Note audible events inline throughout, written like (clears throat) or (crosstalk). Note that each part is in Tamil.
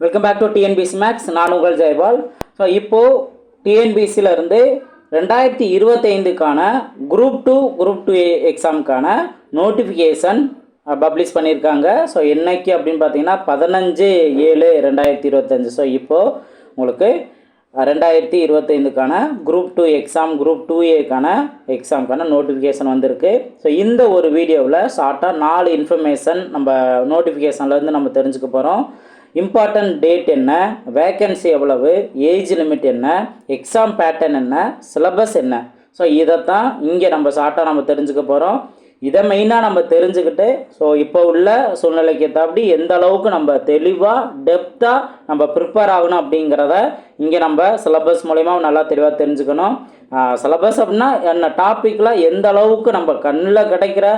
Welcome back to TNPSC max நான் உங்கள் ஜெயபால். ஸோ இப்போது டிஎன்பிசியில் இருந்து ரெண்டாயிரத்தி இருபத்தைந்துக்கான குரூப் டூ குரூப் டூ எக்ஸாமுக்கான நோட்டிஃபிகேஷன் பப்ளிஷ் பண்ணியிருக்காங்க. ஸோ என்னைக்கு அப்படின்னு பார்த்தீங்கன்னா பதினஞ்சு ஏழு ரெண்டாயிரத்தி இருபத்தஞ்சு ஸோ இப்போது உங்களுக்கு ரெண்டாயிரத்தி இருபத்தைந்துக்கான group two exam group two ஏக்கான எக்ஸாமுக்கான நோட்டிஃபிகேஷன் வந்திருக்கு. ஸோ இந்த ஒரு வீடியோவில் ஷார்ட்டாக நாலு இன்ஃபர்மேஷன் நம்ம நோட்டிஃபிகேஷன்லேருந்து நம்ம தெரிஞ்சுக்க போகிறோம் இம்பார்ட்டன்ட் டேட் என்ன? வேக்கன்சி எவ்வளவு? ஏஜ் லிமிட் என்ன? எக்ஸாம் பேட்டர்ன் என்ன? சிலபஸ் என்ன? ஸோ இதைத்தான் இங்கே நம்ம ஷார்ட்டாக நம்ம தெரிஞ்சுக்க போகிறோம் இதை மெயினாக நம்ம தெரிஞ்சுக்கிட்டு ஸோ இப்போ உள்ள சூழ்நிலைக்கு ஏற்றாப்படி எந்த அளவுக்கு நம்ம தெளிவாக டெப்த்தாக நம்ம ப்ரிப்பேர் ஆகணும் அப்படிங்கிறத இங்கே நம்ம சிலபஸ் மூலயமா நல்லா தெளிவாக தெரிஞ்சுக்கணும். சிலபஸ் அப்படின்னா என்ன? டாப்பிக்கில் எந்த அளவுக்கு நம்ம கண்ணில் கிடைக்கிற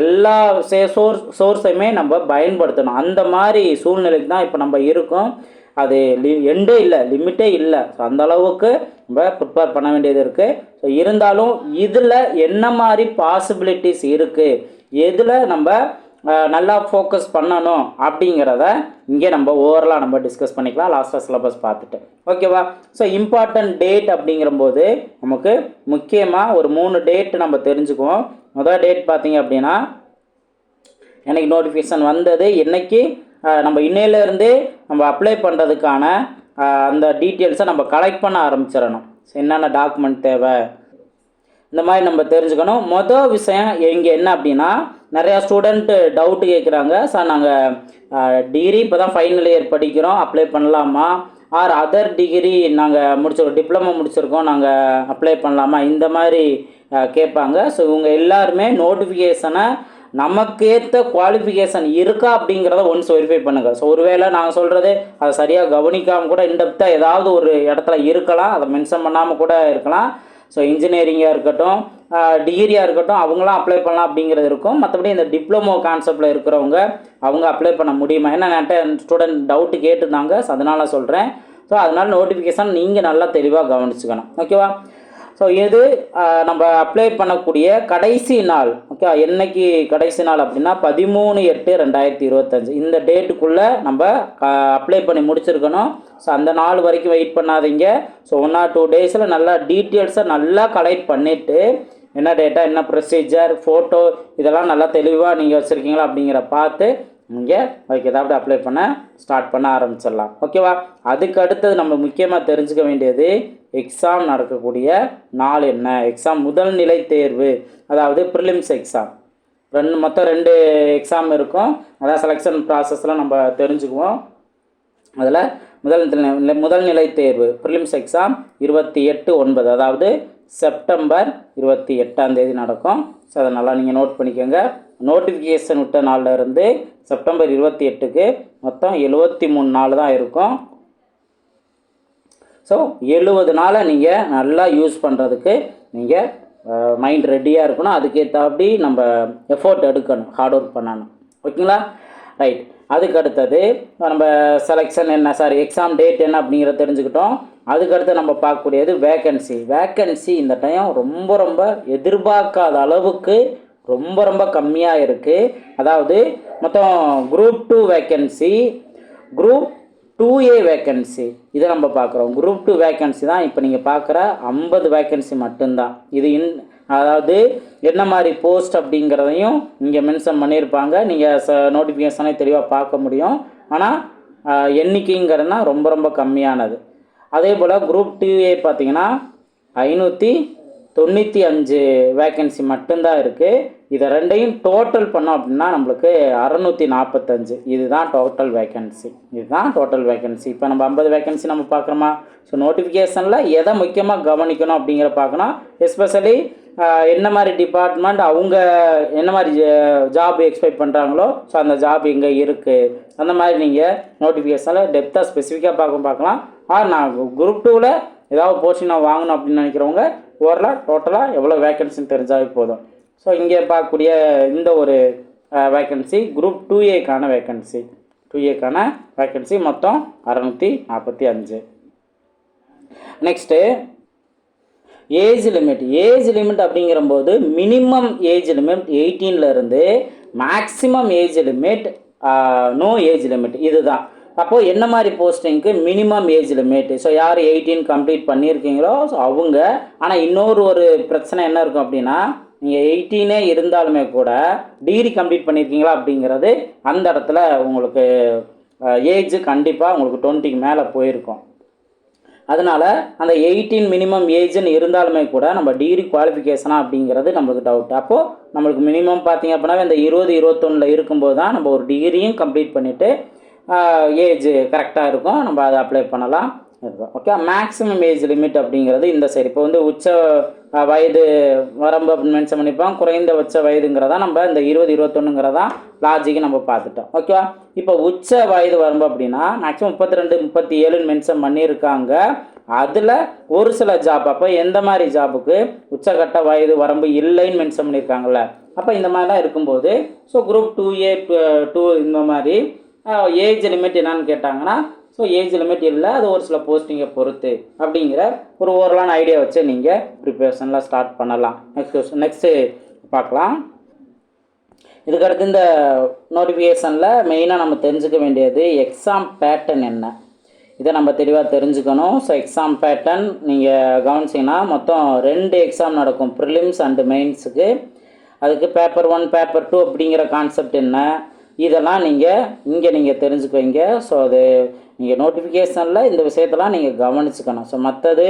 எல்லா சே சோர்ஸ் சோர்ஸையுமே நம்ம பயன்படுத்தணும். அந்த மாதிரி சூழ்நிலைக்கு தான் இப்போ நம்ம இருக்கோம். அது லி எண்டே இல்லை லிமிட்டே இல்லை. ஸோ அந்த அளவுக்கு நம்ம ப்ரிப்பேர் பண்ண வேண்டியது இருக்குது ஸோ இருந்தாலும் இதில் என்ன மாதிரி பாசிபிலிட்டிஸ் இருக்குது எதில் நம்ம நல்லா ஃபோக்கஸ் பண்ணணும் அப்படிங்கிறத இங்கே நம்ம ஓவரலாக நம்ம டிஸ்கஸ் பண்ணிக்கலாம். லாஸ்ட்டாக சிலபஸ் பார்த்துட்டு. ஓகேவா ஸோ இம்பார்ட்டன்ட் டேட் அப்படிங்கிறம்போது நமக்கு முக்கியமாக ஒரு மூணு டேட் நம்ம தெரிஞ்சுக்குவோம். முதல் டேட் பார்த்தீங்க அப்படின்னா எனக்கு நோட்டிஃபிகேஷன் வந்தது. இன்றைக்கி நம்ம இன்னையிலேருந்தே நம்ம அப்ளை பண்ணுறதுக்கான அந்த டீட்டெயில்ஸை நம்ம கலெக்ட் பண்ண ஆரம்பிச்சிடணும். என்னென்ன டாக்குமெண்ட் தேவை? இந்த மாதிரி நம்ம தெரிஞ்சுக்கணும். மொதல் விஷயம் இங்கே என்ன அப்படின்னா நிறையா ஸ்டூடெண்ட்டு டவுட்டு கேட்குறாங்க சார் நாங்கள் டிகிரி இப்போ தான் ஃபைனல் இயர் படிக்கிறோம். அப்ளை பண்ணலாமா? ஆர் அதர் டிகிரி நாங்கள் முடிச்சிருக்கோம் டிப்ளமோ முடிச்சிருக்கோம். நாங்கள் அப்ளை பண்ணலாமா? இந்த மாதிரி கேட்பாங்க. ஸோ இவங்க எல்லாருமே நோட்டிஃபிகேஷனை நமக்கு ஏற்ற குவாலிஃபிகேஷன் இருக்கா அப்படிங்கிறத ஒன்ஸ் வெரிஃபை பண்ணுங்கள் ஸோ ஒருவேளை நான் சொல்கிறது அதை சரியாக கவனிக்காமல் கூட இன்டெப்த்தாக ஏதாவது ஒரு இடத்துல இருக்கலாம். அதை மென்ஷன் பண்ணாமல் கூட இருக்கலாம். ஸோ இன்ஜினியரிங்காக இருக்கட்டும் டிகிரியாக இருக்கட்டும் அவங்களாம் அப்ளை பண்ணலாம் அப்படிங்கிறது இருக்கும். மற்றபடி இந்த டிப்ளமோ கான்செப்டில் இருக்கிறவங்க அவங்க அப்ளை பண்ண முடியுமா? ஏன்னா என்கிட்ட ஸ்டூடெண்ட் டவுட்டு கேட்டிருந்தாங்க. ஸோ அதனால் சொல்கிறேன் ஸோ அதனால் நோட்டிஃபிகேஷன் நீங்கள் நல்லா தெளிவாக கவனிச்சுக்கணும். ஓகேவா ஸோ இது நம்ம அப்ளை பண்ணக்கூடிய கடைசி நாள் ஓகே என்னைக்கு கடைசி நாள் அப்படின்னா பதிமூணு எட்டு ரெண்டாயிரத்தி இருபத்தஞ்சு. இந்த டேட்டுக்குள்ளே நம்ம அப்ளை பண்ணி முடிச்சிருக்கணும். ஸோ அந்த நாள் வரைக்கும் வெயிட் பண்ணாதீங்க. ஸோ ஒன் ஆர் டூ டேஸில் நல்லா டீட்டெயில்ஸை நல்லா கலெக்ட் பண்ணிவிட்டு என்ன டேட்டா என்ன ப்ரொசீஜர் ஃபோட்டோ இதெல்லாம் நல்லா தெளிவாக நீங்கள் வச்சுருக்கீங்களா அப்படிங்கிற பார்த்து இங்கே ஓகே ஏதாவது அப்ளை பண்ண ஸ்டார்ட் பண்ண ஆரம்பிச்சிடலாம். ஓகேவா அதுக்கு அடுத்தது நம்ம முக்கியமாக தெரிஞ்சுக்க வேண்டியது எக்ஸாம் நடக்கக்கூடிய நாள் என்ன? எக்ஸாம் முதல் நிலை தேர்வு. அதாவது ப்ரிலிம்ஸ் எக்ஸாம் ரெண்டு மொத்தம் ரெண்டு எக்ஸாம் இருக்கும். அதான் செலெக்ஷன் ப்ராசஸ்லாம் நம்ம தெரிஞ்சுக்குவோம். அதில் முதல் முதல் நிலை தேர்வு. ப்ரிலிம்ஸ் எக்ஸாம் இருபத்தி எட்டு ஒன்பது. அதாவது செப்டம்பர் இருபத்தி எட்டாம் தேதி நடக்கும். ஸோ அதை நல்லா நீங்கள் நோட் பண்ணிக்கோங்க. நோட்டிஃபிகேஷன் விட்ட நாளிலிருந்து செப்டம்பர் இருபத்தி எட்டுக்கு மொத்தம் எழுபத்தி மூணு நாள் தான் இருக்கும். ஸோ எழுபது நாளை நீங்கள் நல்லா யூஸ் பண்ணுறதுக்கு நீங்கள் மைண்ட் ரெடியாக இருக்கணும். அதுக்கேற்றாப்படி நம்ம எஃபோர்ட் எடுக்கணும். ஹார்ட் ஒர்க் பண்ணணும். ஓகேங்களா ரைட் அதுக்கு அடுத்தது நம்ம செலெக்ஷன் என்ன? சாரி எக்ஸாம் டேட் என்ன அப்படிங்கிறத தெரிஞ்சுக்கிட்டோம். அதுக்கடுத்து நம்ம பார்க்கக்கூடியது வேக்கன்சி வேக்கன்சி இந்த டைம் ரொம்ப ரொம்ப எதிர்பார்க்காத அளவுக்கு ரொம்ப ரொம்ப கம்மியாக இருக்குது அதாவது மொத்தம் group two vacancy group two A vacancy இதை நம்ம பார்க்குறோம். குரூப் டூ வேக்கன்சி தான் இப்போ நீங்கள் பார்க்குற ஐம்பது வேக்கன்சி மட்டும்தான். இது இன் அதாவது என்ன மாதிரி போஸ்ட் அப்படிங்கிறதையும் இங்கே மென்ஷன் பண்ணியிருப்பாங்க. நீங்கள் ச நோட்டிஃபிகேஷனே தெளிவாக பார்க்க முடியும். ஆனால் எண்ணிக்கைங்கிறதுனா ரொம்ப ரொம்ப கம்மியானது. அதே போல் குரூப் டிஏ பார்த்தீங்கன்னா ஐநூற்றி தொண்ணூற்றி அஞ்சு வேக்கன்சி மட்டும்தான் இருக்குது இதை ரெண்டையும் டோட்டல் பண்ணோம் அப்படின்னா நம்மளுக்கு அறநூற்றி நாற்பத்தஞ்சு இதுதான் டோட்டல் வேக்கன்சி இதுதான் டோட்டல் வேக்கன்சி இப்போ நம்ம ஐம்பது வேக்கன்சி நம்ம பார்க்குறோமா ஸோ நோட்டிஃபிகேஷனில் எதை முக்கியமாக கவனிக்கணும் அப்படிங்கிற பார்க்கணும். எஸ்பெஷலி என்ன மாதிரி டிபார்ட்மெண்ட் அவங்க என்ன மாதிரி ஜாப் எக்ஸ்பெக்ட் பண்ணுறாங்களோ ஸோ அந்த ஜாப் இங்கே இருக்குது அந்த மாதிரி நீங்கள் நோட்டிஃபிகேஷனில் டெப்த்தாக ஸ்பெசிஃபிக்காக பார்க்க பார்க்கலாம். ஆ நான் குரூப் டூவில் ஏதாவது போச்சு நான் வாங்கணும் அப்படின்னு நினைக்கிறவங்க ஓரலாக டோட்டலாக எவ்வளோ வேக்கன்சின்னு தெரிஞ்சாவே போதும். ஸோ இங்கே பார்க்கக்கூடிய இந்த ஒரு வேக்கன்சி குரூப் டூ ஏக்கான வேக்கன்சி டூ ஏக்கான வேக்கன்சி மொத்தம் அறநூற்றி நாற்பத்தி அஞ்சு. Next age limit age limit அப்படிங்கிறம்போது minimum age limit எயிட்டீன்ல இருந்து maximum age limit no age limit இதுதான். அப்போது என்ன மாதிரி போஸ்டிங்க்கு மினிமம் ஏஜ் லிமிட் ஸோ யார் எயிட்டீன் கம்ப்ளீட் பண்ணியிருக்கீங்களோ ஸோ அவங்க ஆனால் இன்னொரு ஒரு பிரச்சனை என்ன இருக்கும் அப்படின்னா நீங்கள் எயிட்டீனே இருந்தாலுமே கூட டிகிரி கம்ப்ளீட் பண்ணியிருக்கீங்களா அப்படிங்கிறது அந்த இடத்துல உங்களுக்கு ஏஜ் கண்டிப்பாக உங்களுக்கு டுவெண்ட்டிக்கு மேலே போயிருக்கும். அதனால் அந்த எயிட்டீன் மினிமம் ஏஜ்னு இருந்தாலுமே கூட நம்ம டிகிரி குவாலிஃபிகேஷனா அப்படிங்கிறது நம்மளுக்கு டவுட் அப்போது நம்மளுக்கு மினிமம் பார்த்தீங்க அப்படின்னா இந்த இருபது இருபத்தொன்னில் இருக்கும்போது தான் நம்ம ஒரு டிகிரியும் கம்ப்ளீட் பண்ணிவிட்டு ஏஜ் கரெக்டாக இருக்கும். நம்ம அதை அப்ளை பண்ணலாம். இருக்கும். ஓகே மேக்ஸிமம் ஏஜ் லிமிட் அப்படிங்கிறது இந்த சைடு இப்போ வந்து உச்ச வயது வரம்பு அப்படின்னு மென்ஷன் பண்ணியிருப்போம். குறைந்தபட்ச வயதுங்கிறதா நம்ம இந்த இருபது இருபத்தொன்னுங்கிறதா லாஜிக்கு நம்ம பார்த்துட்டோம். ஓகேவா இப்போ உச்ச வயது வரம்பு அப்படின்னா மேக்ஸிமம் முப்பத்தி ரெண்டு முப்பத்தி ஏழுன்னு மென்ஷன் பண்ணியிருக்காங்க. அதில் ஒரு சில ஜாப் அப்போ எந்த மாதிரி ஜாபுக்கு உச்சகட்ட வயது வரம்பு இல்லைன்னு மென்ஷன் பண்ணியிருக்காங்கல்ல. அப்போ இந்த மாதிரிலாம் இருக்கும்போது so group two A two இந்த மாதிரி ஏஜ் லிமிட் என்னன்னு கேட்டாங்கன்னா ஸோ ஏஜ் லிமிட் இல்லை அது ஒரு சில போஸ்டிங்கை பொறுத்து அப்படிங்கிற ஒரு ஓரலான ஐடியா வச்சு நீங்கள் ப்ரிப்பரேஷனில் ஸ்டார்ட் பண்ணலாம். நெக்ஸ்ட் நெக்ஸ்ட்டு பார்க்கலாம். இதுக்கடுத்து இந்த நோட்டிஃபிகேஷனில் மெயினாக நம்ம தெரிஞ்சுக்க வேண்டியது எக்ஸாம் பேட்டர்ன் என்ன? இதை நம்ம தெளிவாக தெரிஞ்சுக்கணும். ஸோ எக்ஸாம் பேட்டர்ன் நீங்கள் கவனிச்சிங்கன்னா மொத்தம் ரெண்டு எக்ஸாம் நடக்கும். ப்ரிலிம்ஸ் அண்டு மெயின்ஸுக்கு அதுக்கு பேப்பர் ஒன் பேப்பர் டூ அப்படிங்கிற கான்செப்ட் என்ன? இதெல்லாம் நீங்கள் இங்கே நீங்கள் தெரிஞ்சுக்குவீங்க. ஸோ அது நீங்கள் நோட்டிஃபிகேஷனில் இந்த விஷயத்தெல்லாம் நீங்கள் கவனிச்சுக்கணும். ஸோ மற்றது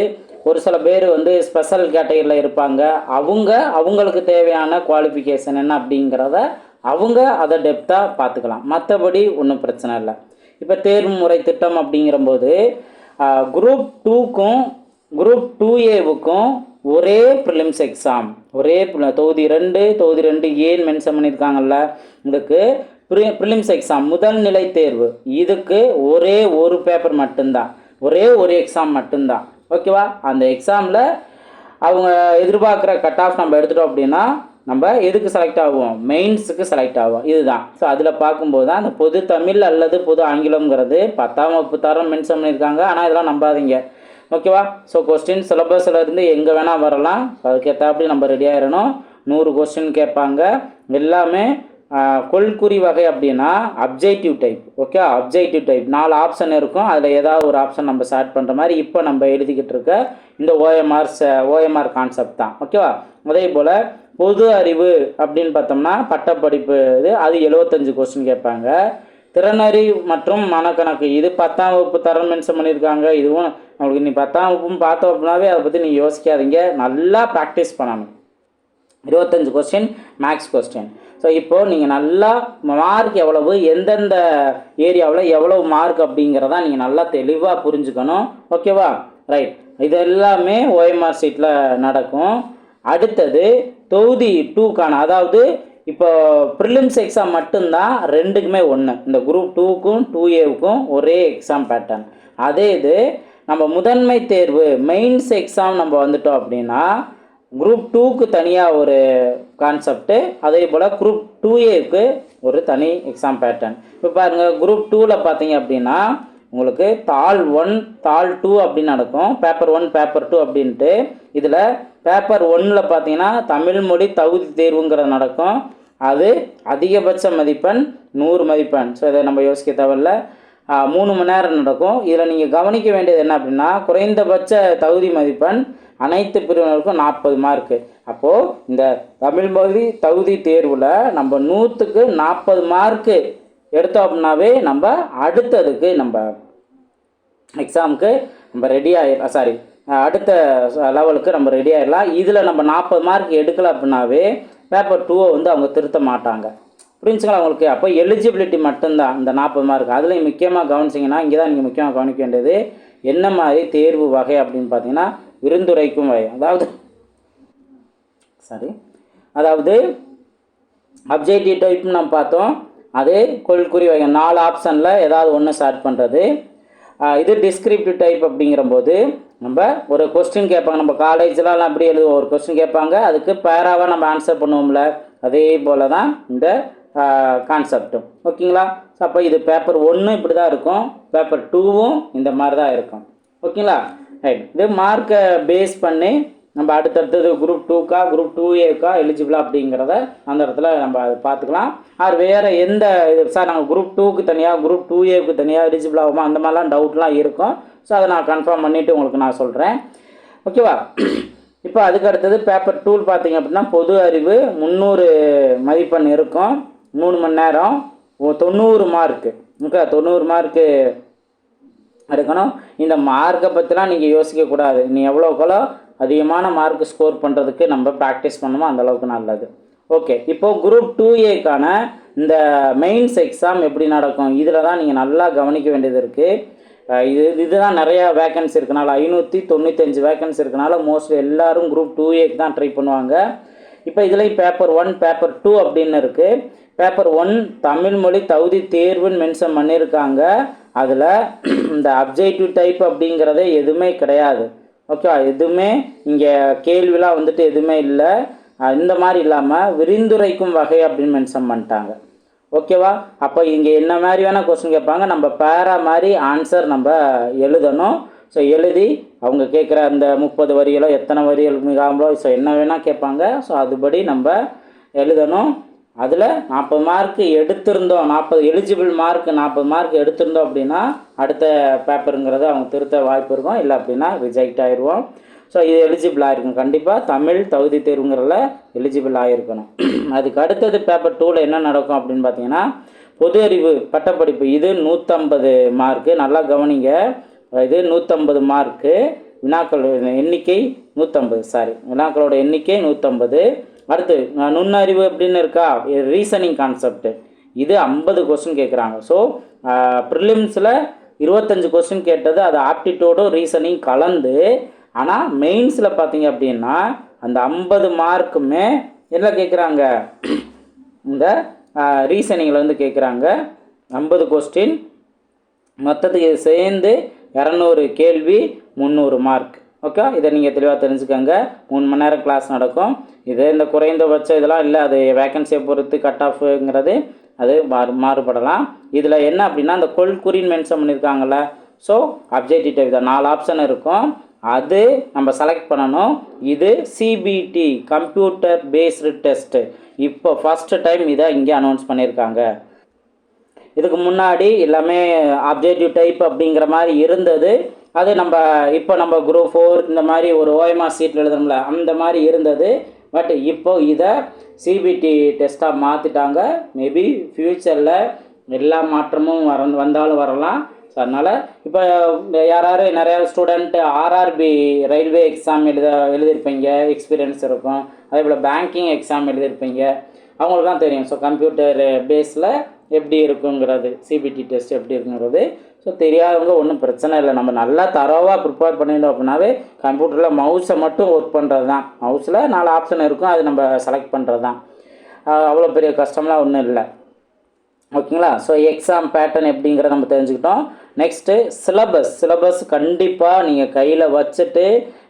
ஒரு சில பேர் வந்து ஸ்பெஷல் கேட்டகரியில் இருப்பாங்க. அவங்க அவங்களுக்கு தேவையான குவாலிஃபிகேஷன் என்ன அப்படிங்கிறத அவங்க அதை டெப்த்தாக பார்த்துக்கலாம். மற்றபடி ஒன்றும் பிரச்சனை இல்லை. இப்போ தேர்வு முறை திட்டம் அப்படிங்கிறபோது குரூப் டூக்கும் குரூப் டூ ஏவுக்கும் ஒரே ப்ரிலிம்ஸ் எக்ஸாம் ஒரே தொகுதி ரெண்டு தொகுதி ரெண்டு ஏன்னு மென்ஷன் பண்ணியிருக்காங்கல்ல. இதுக்கு ப்ரி ப்ரிலிம்ஸ் எக்ஸாம் முதல் நிலை தேர்வு. இதுக்கு ஒரே ஒரு பேப்பர் மட்டும்தான். ஒரே ஒரு எக்ஸாம் மட்டும்தான். ஓகேவா அந்த எக்ஸாமில் அவங்க எதிர்பார்க்குற கட் ஆஃப் நம்ம எடுத்துட்டோம் அப்படின்னா நம்ம எதுக்கு செலக்ட் ஆகுவோம்? மெயின்ஸுக்கு செலக்ட் ஆகும் இதுதான். ஸோ அதில் பார்க்கும்போது தான் அந்த பொது தமிழ் அல்லது பொது ஆங்கிலம்ங்கிறது பத்தாம் வகுப்பு தரம் மென்ஷன் பண்ணியிருக்காங்க. ஆனால் இதெல்லாம் நம்பாதீங்க. ஓகேவா ஸோ கொஸ்டின் சிலபஸில் இருந்து எங்கே வேணால் வரலாம். அதுக்கேற்றாப்படி நம்ம ரெடி ஆயிடணும் நூறு கொஸ்டின் கேட்பாங்க. எல்லாமே கொள்குறி வகை அப்படின்னா objective type okay objective type நாலு ஆப்ஷன் இருக்கும். அதில் ஏதாவது ஒரு ஆப்ஷன் நம்ம ஸ்டார்ட் பண்ணுற மாதிரி இப்போ நம்ம எழுதிக்கிட்டு இருக்க இந்த ஓஎம்ஆர் ஓஎம்ஆர் கான்செப்ட் தான் ஓகேவா அதே போல் பொது அறிவு அப்படின்னு பார்த்தோம்னா பட்டப்படிப்பு இது அது எழுபத்தஞ்சு கொஸ்டின் கேட்பாங்க. திறனறி மற்றும் மனக்கணக்கு இது பத்தாம் வகுப்பு தரம் மென்ஷன் பண்ணியிருக்காங்க. இதுவும் நம்மளுக்கு நீ பத்தாம் வகுப்பும் பார்த்தோம் அப்படின்னாவே அதை பற்றி நீங்கள் யோசிக்காதீங்க. நல்லா ப்ராக்டிஸ் பண்ணணும். இருபத்தஞ்சு கொஸ்டின் மேக்ஸ் கொஸ்டின் ஸோ இப்போது நீங்கள் நல்லா மார்க் எவ்வளவு எந்தெந்த ஏரியாவில் எவ்வளவு மார்க் அப்படிங்கிறதா நீங்கள் நல்லா தெளிவாக புரிஞ்சுக்கணும். ஓகேவா ரைட் இது எல்லாமே ஓஎம்ஆர் சீட்டில் நடக்கும். அடுத்தது தொகுதி டூக்கான அதாவது இப்போ ப்ரிலிம்ஸ் எக்ஸாம் மட்டும்தான் ரெண்டுக்குமே ஒன்று இந்த குரூப் டூக்கும் டூ ஏவுக்கும் ஒரே எக்ஸாம் பேட்டர்ன் அதே இது நம்ம முதன்மை தேர்வு மெயின்ஸ் எக்ஸாம் நம்ம வந்துட்டோம் அப்படின்னா குரூப் டூக்கு தனியாக ஒரு கான்செப்ட்டு அதே போல் குரூப் டூ ஏக்கு ஒரு தனி எக்ஸாம் பேட்டர்ன் இப்போ பாருங்கள் குரூப் டூவில் பார்த்தீங்க அப்படின்னா உங்களுக்கு தாள் ஒன் தாள் டூ அப்படின்னு நடக்கும். பேப்பர் ஒன் பேப்பர் டூ அப்படின்ட்டு. இதில் பேப்பர் ஒன்னில் பார்த்தீங்கன்னா தமிழ் மொழி தகுதி தேர்வுங்கிறது நடக்கும். அது அதிகபட்ச மதிப்பெண் நூறு மதிப்பெண். ஸோ இதை நம்ம யோசிக்க தேவையில்ல. மூணு மணி நேரம் நடக்கும். இதில் நீங்கள் கவனிக்க வேண்டியது என்ன அப்படின்னா குறைந்தபட்ச தகுதி மதிப்பெண் அனைத்து பிரிவினருக்கும் நாற்பது மார்க்கு அப்போது இந்த தமிழ் பகுதி தகுதி தேர்வில் நம்ம நூற்றுக்கு நாற்பது மார்க்கு எடுத்தோம் அப்படின்னாவே நம்ம அடுத்ததுக்கு நம்ம எக்ஸாமுக்கு நம்ம ரெடி ஆயிடலாம் சாரி அடுத்த லெவலுக்கு நம்ம ரெடி ஆயிடலாம். இதில் நம்ம நாற்பது மார்க் எடுக்கல அப்படின்னாவே பேப்பர் டூவை வந்து அவங்க திருத்த மாட்டாங்க. புரிஞ்சுங்களா உங்களுக்கு அப்போ எலிஜிபிலிட்டி மட்டும்தான். இந்த நாற்பது மார்க் அதுலேயும் முக்கியமாக கவனிச்சிங்கன்னா இங்கே தான் நீங்கள் முக்கியமாக கவனிக்க வேண்டியது என்ன மாதிரி தேர்வு வகை அப்படின்னு பார்த்தீங்கன்னா விருந்துரைக்கும் வகை. அதாவது சாரி அதாவது அப்ஜெக்டிவ் டைப் நம்ம பார்த்தோம். அது கொள்குறி வகை. நாலு ஆப்ஷனில் ஏதாவது ஒன்று ஸ்டார்ட் பண்ணுறது இது டிஸ்கிரிப்டிவ் டைப் அப்படிங்கிறபோது நம்ம ஒரு கொஸ்டின் கேட்பாங்க. நம்ம காலேஜ்லாம் அப்படி எழுதுவோம்? ஒரு கொஸ்டின் கேட்பாங்க. அதுக்கு பேராவாக நம்ம ஆன்சர் பண்ணுவோம்ல. அதே போல் தான் இந்த கான்செப்டும் ஓகேங்களா? ஸோ அப்போ இது பேப்பர் ஒன்று இப்படி தான் இருக்கும். பேப்பர் டூவும் இந்த மாதிரி தான் இருக்கும். ஓகேங்களா? ரைட் இது மார்க்கை பேஸ் பண்ணி நம்ம அடுத்தடுத்தது குரூப் டூக்கா குரூப் டூ ஏக்கா எலிஜிபிளா அப்படிங்கிறத அந்த இடத்துல நம்ம அதை பார்த்துக்கலாம். அது வேறு எந்த இது சார் நாங்கள் குரூப் டூக்கு தனியாக குரூப் டூ ஏக்கு தனியாக எலிஜிபிள் ஆகுமா அந்த மாதிரிலாம் டவுட்லாம் இருக்கும். ஸோ அதை நான் கன்ஃபார்ம் பண்ணிவிட்டு உங்களுக்கு நான் சொல்கிறேன் ஓகேவா? இப்போ அதுக்கு அடுத்தது பேப்பர் டூல் பார்த்தீங்க அப்படின்னா பொது அறிவு முந்நூறு மதிப்பெண் இருக்கும். மூணு மணி நேரம். ஓ- தொண்ணூறு மார்க்கு ஓகே தொண்ணூறு மார்க்கு இருக்கணும். இந்த மார்க்கை பற்றிலாம் நீங்கள் யோசிக்கக்கூடாது நீ எவ்வளோக்கெவ்வளோ அதிகமான மார்க் ஸ்கோர் பண்ணுறதுக்கு நம்ம ப்ராக்டிஸ் பண்ணுமோ அந்த அளவுக்கு நல்லது. ஓகே இப்போது குரூப் டூ ஏக்கான இந்த மெயின்ஸ் எக்ஸாம் எப்படி நடக்கும்? இதில் தான் நீங்கள் நல்லா கவனிக்க வேண்டியது இருக்குது இது இதுதான் நிறையா வேக்கன்சி இருக்கனால ஐநூற்றி தொண்ணூத்தஞ்சு வேக்கன்சி இருக்கனால மோஸ்ட்லி எல்லோரும் குரூப் டூ ஏக்கு தான் ட்ரை பண்ணுவாங்க. இப்போ இதுலேயும் பேப்பர் ஒன் பேப்பர் டூ அப்படின்னு இருக்குது பேப்பர் ஒன் தமிழ் மொழி தகுதி தேர்வுன்னு மென்ஷன் பண்ணியிருக்காங்க. அதில் இந்த அப்ஜெக்டிவ் டைப் அப்படிங்கிறதே எதுவுமே கிடையாது. ஓகேவா எதுவுமே இங்கே கேள்விலாம் வந்துட்டு எதுவுமே இல்லை. இந்த மாதிரி இல்லாமல் விரிந்துரைக்கும் வகை அப்படின்னு மென்ஷன் பண்ணிட்டாங்க. ஓகேவா அப்போ இங்கே என்ன மாதிரி வேணால் கொஸ்டின் கேட்பாங்க. நம்ம பேரா மாதிரி ஆன்சர் நம்ம எழுதணும். ஸோ எழுதி அவங்க கேட்குற அந்த முப்பது வரிகளோ எத்தனை வரிகள் மிகாமலோ ஸோ என்ன வேணால் கேட்பாங்க. ஸோ அதுபடி நம்ம எழுதணும். அதில் நாற்பது மார்க் எடுத்திருந்தோம். நாற்பது எலிஜிபிள் மார்க் நாற்பது மார்க் எடுத்திருந்தோம் அப்படின்னா அடுத்த பேப்பருங்கிறத அவங்க திருத்த வாய்ப்பு இருக்கும். இல்லை அப்படின்னா ரிஜெக்ட் ஆயிடுவோம் ஸோ இது எலிஜிபிள் ஆகிருக்கும் கண்டிப்பாக தமிழ் தகுதி தேர்வுங்கிறதுல எலிஜிபிள் ஆகிருக்கணும் (clears throat) அதுக்கு அடுத்தது பேப்பர் டூவில் என்ன நடக்கும் அப்படின்னு பார்த்தீங்கன்னா பொது அறிவு பட்டப்படிப்பு இது நூற்றம்பது மார்க்கு நல்லா கவனிங்க. இது நூற்றம்பது மார்க்கு வினாக்கள் எண்ணிக்கை நூற்றம்பது சாரி வினாக்களோட எண்ணிக்கை நூற்றம்பது அடுத்து நுண்ணறிவு அப்படின்னு இருக்கா? ரீசனிங் கான்செப்ட் இது ஐம்பது கொஸ்டின் கேட்குறாங்க ஸோ ப்ரிலிம்ஸில் இருபத்தஞ்சு கொஸ்டின் கேட்டது அது ஆப்டிடியூடும் ரீசனிங் கலந்து ஆனால் மெயின்ஸில் பார்த்தீங்க அப்படின்னா அந்த ஐம்பது மார்க்குமே என்ன கேட்குறாங்க இந்த ரீசனிங்கில் வந்து கேட்குறாங்க ஐம்பது கொஸ்டின் மொத்தத்துக்கு சேர்ந்து இரநூறு கேள்வி முந்நூறு மார்க் ஓகே இதை நீங்கள் தெளிவாக தெரிஞ்சுக்கோங்க. மூணு மணி நேரம் கிளாஸ் நடக்கும். இது இந்த குறைந்தபட்சம் இதெல்லாம் இல்லை அது வேக்கன்சியை பொறுத்து கட் ஆஃப்ங்கிறது அது மாறு மாறுபடலாம். இதில் என்ன அப்படின்னா அந்த கொள்குறின்னு மென்ஷன் பண்ணியிருக்காங்கள்ல ஸோ அப்ஜெக்டிவ் டைப் தான் நாலு ஆப்ஷன் இருக்கும். அது நம்ம செலக்ட் பண்ணணும். இது சிபிடி கம்ப்யூட்டர் பேஸ்டு டெஸ்ட்டு இப்போ ஃபஸ்ட்டு டைம் இதை இங்கே அனௌன்ஸ் பண்ணியிருக்காங்க. இதுக்கு முன்னாடி எல்லாமே அப்ஜெக்டிவ் டைப் அப்படிங்கிற மாதிரி இருந்தது. அது நம்ம இப்போ நம்ம குரூப் ஃபோர் இந்த மாதிரி ஒரு ஓஎம்ஆர் சீட்டில் எழுதணும்ல அந்த மாதிரி இருந்தது. பட் இப்போ இதை சிபிடி டெஸ்ட்டாக மாற்றிட்டாங்க மேபி ஃப்யூச்சரில் எல்லா மாற்றமும் வர வந்தாலும் வரலாம். ஸோ அதனால் இப்போ யார் நிறையா ஸ்டூடெண்ட்டு ஆர்ஆர்பி ரயில்வே எக்ஸாம் எழுத எழுதியிருப்பீங்க எக்ஸ்பீரியன்ஸ் இருக்கும். அதே போல் பேங்கிங் எக்ஸாம் எழுதியிருப்பீங்க. அவங்களுக்கு தான் தெரியும் ஸோ கம்ப்யூட்டர் பேஸில் எப்படி இருக்குங்கிறது சிபிடி டெஸ்ட் எப்படி இருக்குங்கிறது. ஸோ தெரியாதவங்க ஒன்றும் பிரச்சனை இல்லை. நம்ம நல்லா தரோவாக ப்ரிப்பேர் பண்ணியிருந்தோம் அப்படின்னாவே கம்ப்யூட்டரில் மவுஸை மட்டும் ஒர்க் பண்ணுறது தான் மவுஸில் நாலு ஆப்ஷன் இருக்கும். அது நம்ம செலக்ட் பண்ணுறது தான் அவ்வளோ பெரிய கஷ்டம்லாம் ஒன்றும் இல்லை. ஓகேங்களா? ஸோ எக்ஸாம் பேட்டர்ன் எப்படிங்கிறத நம்ம தெரிஞ்சுக்கிட்டோம். நெக்ஸ்ட்டு சிலபஸ் சிலபஸ் கண்டிப்பாக நீங்கள் கையில் வச்சுட்டு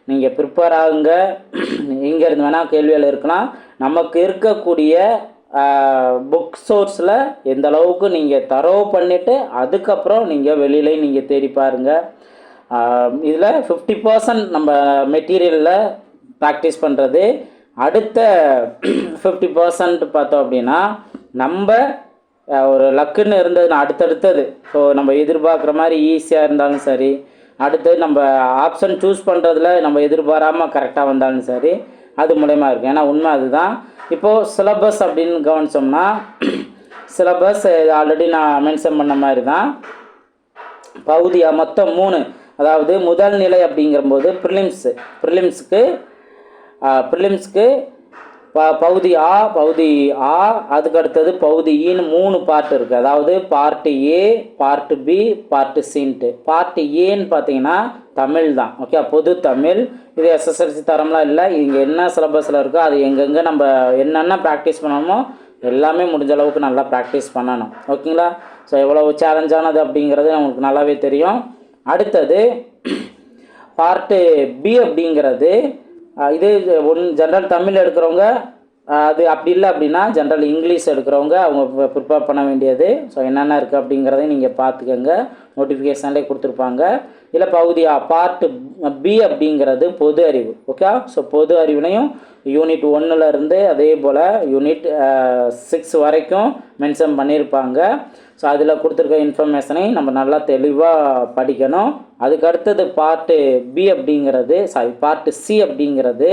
நீங்கள் ப்ரிப்பேர் ஆகுங்க. (clears throat) எங்கேருந்து வேணால் கேள்வியில் இருக்கலாம். நமக்கு இருக்கக்கூடிய புக் சோர்ஸில் எந்த அளவுக்கு நீங்கள் தரவு பண்ணிவிட்டு அதுக்கப்புறம் நீங்கள் வெளியில நீங்கள் தேடி பாருங்கள் இதில் ஃபிஃப்டி பர்சன்ட் நம்ம மெட்டீரியலில் ப்ராக்டிஸ் பண்ணுறது அடுத்த ஃபிஃப்டி பர்சன்ட் பார்த்தோம் அப்படின்னா நம்ம ஒரு லக்குன்னு இருந்ததுன்னா அடுத்தடுத்தது. ஸோ நம்ம எதிர்பார்க்குற மாதிரி ஈஸியாக இருந்தாலும் சரி அடுத்து நம்ம ஆப்ஷன் சூஸ் பண்ணுறதுல நம்ம எதிர்பாராமல் கரெக்டாக வந்தாலும் சரி அது மூலயமா இருக்கும் ஏன்னா உண்மை அதுதான். இப்போது சிலபஸ் அப்படின்னு கவனித்தோம்னா சிலபஸ் ஆல்ரெடி நான் மென்ஷன் பண்ண மாதிரி தான் பகுதியாக மொத்தம் மூணு. அதாவது முதல் நிலை அப்படிங்கிறபோது ப்ரிலிம்ஸு ப்ரிலிம்ஸுக்கு ப்ரிலிம்ஸ்க்கு ப பகுதி ஆ பகுதி ஆ அதுக்கு அடுத்தது பகுதி ஈன்னு மூணு பார்ட் இருக்குது அதாவது part A part B part சின்ட்டு part ஏன்னு பார்த்தீங்கன்னா தமிழ் தான். ஓகே பொது தமிழ். இது எஸ்எஸ்எல்சி தரம்லாம் இல்லை. இங்கே என்ன சிலபஸில் இருக்கோ அது எங்கெங்கே நம்ம என்னென்ன ப்ராக்டிஸ் பண்ணணுமோ எல்லாமே முடிஞ்ச அளவுக்கு நல்லா ப்ராக்டிஸ் பண்ணணும். ஓகேங்களா ஸோ எவ்வளோ சேலஞ்சானது அப்படிங்கிறது நம்மளுக்கு நல்லாவே தெரியும். அடுத்தது பார்ட்டு பி அப்படிங்கிறது இதே ஒன் ஜென்ரல் தமிழ் எடுக்கிறவங்க அது அப்படி இல்லை அப்படின்னா ஜென்ரல் இங்கிலீஷ் எடுக்கிறவங்க அவங்க ப்ரிப்பேர் பண்ண வேண்டியது. ஸோ என்னென்ன இருக்குது அப்படிங்கிறதையும் நீங்கள் பார்த்துக்கோங்க நோட்டிஃபிகேஷன்லேயே கொடுத்துருப்பாங்க. இல்லை பகுதியாக பார்ட்டு பி அப்படிங்கிறது பொது அறிவு. ஓகே ஸோ பொது அறிவுலையும் யூனிட் ஒன்றில் இருந்து அதே போல் யூனிட் சிக்ஸ் வரைக்கும் மென்ஷன் பண்ணியிருப்பாங்க ஸோ அதில் கொடுத்துருக்க இன்ஃபர்மேஷனையும் நம்ம நல்லா தெளிவாக படிக்கணும். அதுக்கு அடுத்தது பார்ட்டு பி அப்படிங்கிறது சாரி பார்ட்டு சி அப்படிங்கிறது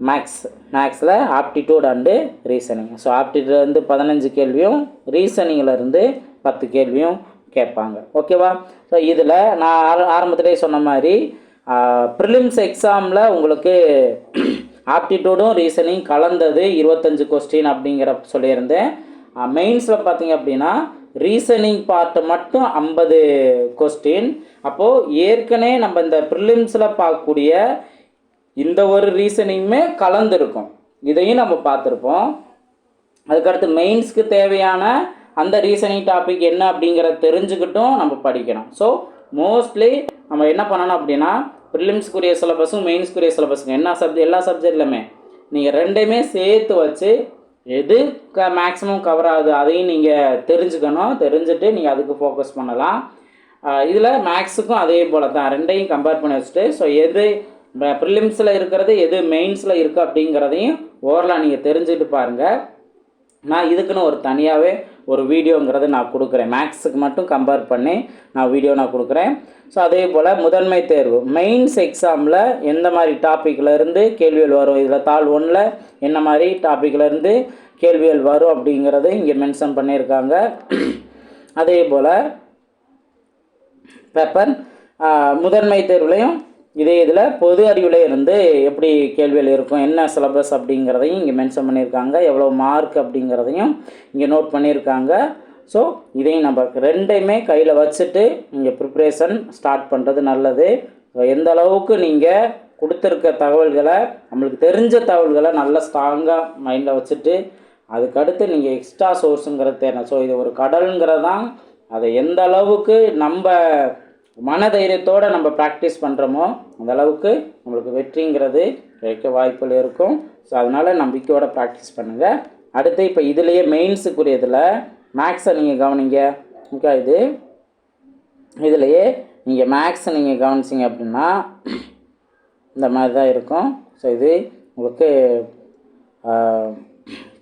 மேக்ஸ் மேக்ஸில் ஆப்டிடியூட் அண்டு ரீசனிங் ஸோ ஆப்டிடியூட்லேருந்து பதினஞ்சு கேள்வியும் ரீசனிங்கில் இருந்து பத்து கேள்வியும் கேட்பாங்க. ஓகேவா ஸோ இதில் நான் ஆர ஆரம்பத்திலே சொன்ன மாதிரி ப்ரிலிம்ஸ் எக்ஸாமில் உங்களுக்கு (clears throat) ஆப்டிடியூடும் ரீசனிங் கலந்தது இருபத்தஞ்சு கொஸ்டின் அப்படிங்கிற சொல்லியிருந்தேன். மெயின்ஸில் பார்த்தீங்க அப்படின்னா ரீசனிங் பார்ட்டு மட்டும் ஐம்பது கொஸ்டின் அப்போது ஏற்கனவே நம்ம இந்த ப்ரிலிம்ஸில் பார்க்கக்கூடிய இந்த ஒரு ரீசனிங்குமே கலந்துருக்கும். இதையும் நம்ம பார்த்துருப்போம். அதுக்கடுத்து மெயின்ஸ்க்கு தேவையான அந்த ரீசனிங் டாபிக் என்ன அப்படிங்கிறத தெரிஞ்சுக்கிட்டும் நம்ம படிக்கணும். ஸோ மோஸ்ட்லி நம்ம என்ன பண்ணணும் அப்படின்னா ப்ரிலிம்ஸ்க்குரிய சிலபஸும் மெயின்ஸ்க்குரிய சிலபஸும் என்ன சப்ஜெக்ட் எல்லா சப்ஜெக்ட்லையுமே நீங்கள் ரெண்டையுமே சேர்த்து வச்சு எது க மேக்ஸிமம் கவர் ஆகுது அதையும் நீங்கள் தெரிஞ்சுக்கணும். தெரிஞ்சுட்டு நீங்கள் அதுக்கு ஃபோக்கஸ் பண்ணலாம். இதில் மேக்ஸுக்கும் அதே போல் தான் ரெண்டையும் கம்பேர் பண்ணி வச்சுட்டு ஸோ எது ப்ரிலிம்ஸில் இருக்கிறது எது மெயின்ஸில் இருக்குது அப்படிங்கிறதையும் ஓவரலாக நீங்கள் தெரிஞ்சுட்டு பாருங்கள் நான் இதுக்குன்னு ஒரு தனியாகவே ஒரு வீடியோங்கிறத நான் கொடுக்குறேன். மேக்ஸுக்கு மட்டும் கம்பேர் பண்ணி நான் வீடியோ நான் கொடுக்குறேன். ஸோ அதே போல் முதன்மை தேர்வு. மெயின்ஸ் எக்ஸாமில் எந்த மாதிரி டாப்பிக்கில் இருந்து கேள்விகள் வரும்? இதில் தாள் ஒன்றில் என்ன மாதிரி டாப்பிக்கில் இருந்து கேள்விகள் வரும் அப்படிங்கிறது இங்கே மென்ஷன் பண்ணியிருக்காங்க. அதே போல் பேப்பர் முதன்மை தேர்வுலையும் இதே இதில் பொது அறிவில் இருந்து எப்படி கேள்விகள் இருக்கும் என்ன சிலபஸ் அப்படிங்கிறதையும் இங்கே மென்ஷன் பண்ணியிருக்காங்க எவ்வளோ மார்க் அப்படிங்கிறதையும் இங்கே நோட் பண்ணியிருக்காங்க. ஸோ இதையும் நம்ம ரெண்டையுமே கையில் வச்சுட்டு நீங்கள் ப்ரிப்ரேஷன் ஸ்டார்ட் பண்ணுறது நல்லது. எந்த அளவுக்கு நீங்கள் கொடுத்துருக்க தகவல்களை நம்மளுக்கு தெரிஞ்ச தகவல்களை நல்லா ஸ்ட்ராங்காக மைண்டில் வச்சுட்டு அதுக்கடுத்து நீங்கள் எக்ஸ்ட்ரா சோர்ஸுங்கிறது தேவை ஸோ இது ஒரு கடலுங்கிறது தான் அதை எந்த அளவுக்கு நம்ம மனதைரியத்தோடு நம்ம ப்ராக்டிஸ் பண்ணுறோமோ அந்தளவுக்கு நம்மளுக்கு வெற்றிங்கிறது கிடைக்க வாய்ப்புகள் இருக்கும். ஸோ அதனால் நம்பிக்கையோட ப்ராக்டிஸ் பண்ணுங்கள் அடுத்து இப்போ இதுலேயே மெயின்ஸுக்குரியதில் மேக்ஸை நீங்கள் கவனிங்க. ஓகே இது இதுலேயே நீங்கள் மேக்ஸை நீங்கள் கவனிச்சிங்க அப்படின்னா இந்த மாதிரி தான் இருக்கும். ஸோ இது உங்களுக்கு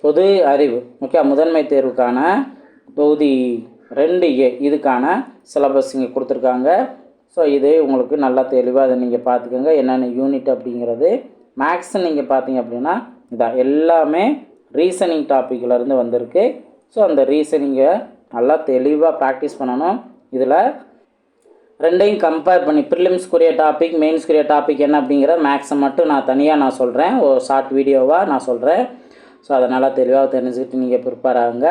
பொது அறிவு. ஓகே முதன்மை தேர்வுக்கான தொகுதி ரெண்டு ஏ இதுக்கான சிலபஸ் இங்கே கொடுத்துருக்காங்க. ஸோ இது உங்களுக்கு நல்லா தெளிவாக அதை நீங்கள் பார்த்துக்கோங்க. என்னென்ன யூனிட் அப்படிங்கிறது. மேக்ஸ் நீங்கள் பார்த்தீங்க அப்படின்னா இதான் எல்லாமே ரீசனிங் டாப்பிக்கிலேருந்து வந்திருக்கு. ஸோ அந்த ரீசனிங்கை நல்லா தெளிவாக ப்ராக்டிஸ் பண்ணணும். இதில் ரெண்டையும் கம்பேர் பண்ணி ப்ரிலிம்ஸ்க்குரிய டாபிக் மெயின்ஸ்க்குரிய டாபிக் என்ன அப்படிங்கிற மேக்ஸை மட்டும் நான் தனியாக நான் சொல்கிறேன் ஒரு ஷார்ட் வீடியோவாக நான் சொல்கிறேன் ஸோ அதை நல்லா தெளிவாக தெரிஞ்சுக்கிட்டு நீங்கள் ப்ரிப்பேர் ஆகுங்க.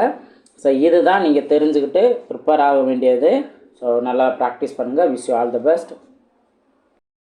ஸோ இதுதான் நீங்கள் தெரிஞ்சுக்கிட்டு ப்ரிப்பேர் ஆக வேண்டியது. ஸோ நல்லா ப்ராக்டிஸ் பண்ணுங்கள் wish you all the best